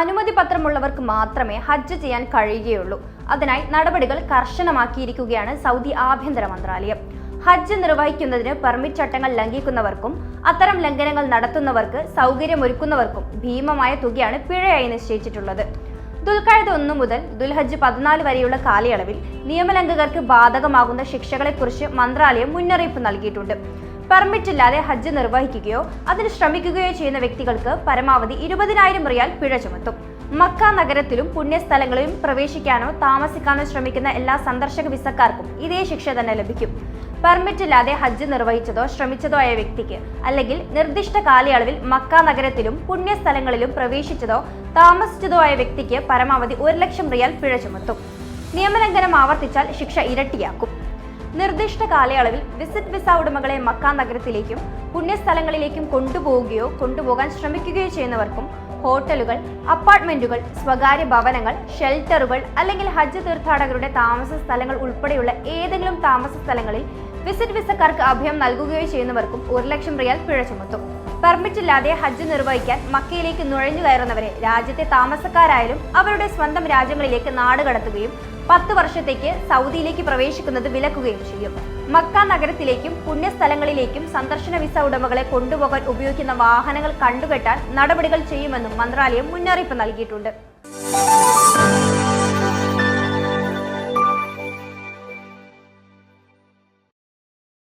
അനുമതി പത്രമുള്ളവർക്ക് മാത്രമേ ഹജ്ജ് ചെയ്യാൻ കഴിയുകയുള്ളൂ. അതിനായി നടപടികൾ കർശനമാക്കിയിരിക്കുകയാണ് സൗദി ആഭ്യന്തര മന്ത്രാലയം. ഹജ്ജ് നിർവഹിക്കുന്നതിന് പെർമിറ്റ് ചട്ടങ്ങൾ ലംഘിക്കുന്നവർക്കും അത്തരം ലംഘനങ്ങൾ നടത്തുന്നവർക്ക് സൗകര്യമൊരുക്കുന്നവർക്കും ഭീമമായ തുകയാണ് പിഴയായി നിശ്ചയിച്ചിട്ടുള്ളത്. ദുൽഖായത് ഒന്നു മുതൽ ദുൽഹജ്ജ് പതിനാല് വരെയുള്ള കാലയളവിൽ നിയമലംഘകർക്ക് ബാധകമാകുന്ന ശിക്ഷകളെക്കുറിച്ച് മന്ത്രാലയം മുന്നറിയിപ്പ് നൽകിയിട്ടുണ്ട്. പെർമിറ്റ് ഇല്ലാതെ ഹജ്ജ് നിർവഹിക്കുകയോ അതിന് ശ്രമിക്കുകയോ ചെയ്യുന്ന വ്യക്തികൾക്ക് പരമാവധി ഇരുപതിനായിരം റിയാൽ പിഴ ചുമത്തും. മക്ക നഗരത്തിലും പുണ്യസ്ഥലങ്ങളിലും പ്രവേശിക്കാനോ താമസിക്കാനോ ശ്രമിക്കുന്ന എല്ലാ സന്ദർശക വിസക്കാർക്കും ഇതേ ശിക്ഷ തന്നെ ലഭിക്കും. പെർമിറ്റ് ഇല്ലാതെ ഹജ്ജ് നിർവഹിച്ചതോ ശ്രമിച്ചതോ ആയ വ്യക്തിക്ക് അല്ലെങ്കിൽ നിർദ്ദിഷ്ട കാലയളവിൽ മക്ക നഗരത്തിലും പുണ്യസ്ഥലങ്ങളിലും പ്രവേശിച്ചതോ താമസിച്ചതോ ആയ വ്യക്തിക്ക് പരമാവധി ഒരു ലക്ഷം റിയാൽ പിഴ ചുമത്തും. നിയമലംഘനം ആവർത്തിച്ചാൽ ശിക്ഷ ഇരട്ടിയാക്കും. നിർദ്ദിഷ്ട കാലയളവിൽ വിസിറ്റ് വിസ ഉടമകളെ മക്ക നഗരത്തിലേക്കും പുണ്യസ്ഥലങ്ങളിലേക്കും കൊണ്ടുപോവുകയോ കൊണ്ടുപോകാൻ ശ്രമിക്കുകയോ ചെയ്യുന്നവർക്കും ഹോട്ടലുകൾ അപ്പാർട്ട്മെന്റുകൾ സ്വകാര്യ ഭവനങ്ങൾ ഷെൽട്ടറുകൾ അല്ലെങ്കിൽ ഹജ്ജ് തീർത്ഥാടകരുടെ താമസ സ്ഥലങ്ങൾ ഉൾപ്പെടെയുള്ള ഏതെങ്കിലും താമസ സ്ഥലങ്ങളിൽ വിസിറ്റ് വിസക്കാർക്ക് അഭയം നൽകുകയോ ചെയ്യുന്നവർക്കും ഒരു ലക്ഷം റിയാൽ പിഴ ചുമത്തും. പെർമിറ്റില്ലാതെ ഹജ്ജ് നിർവഹിക്കാൻ മക്കയിലേക്ക് നുഴഞ്ഞു കയറുന്നവരെ രാജ്യത്തെ താമസക്കാരായാലും അവരുടെ സ്വന്തം രാജ്യങ്ങളിലേക്ക് നാടുകടത്തുകയും പത്ത് വർഷത്തേക്ക് സൗദിയിലേക്ക് പ്രവേശിക്കുന്നത് വിലക്കുകയും ചെയ്യും. മക്ക നഗരത്തിലേക്കും പുണ്യസ്ഥലങ്ങളിലേക്കും സന്ദർശന വിസ ഉടമകളെ കൊണ്ടുപോകാൻ ഉപയോഗിക്കുന്ന വാഹനങ്ങൾ കണ്ടുകെട്ടാൻ നടപടികൾ ചെയ്യുമെന്നും മന്ത്രാലയം മുന്നറിയിപ്പ് നൽകിയിട്ടുണ്ട്.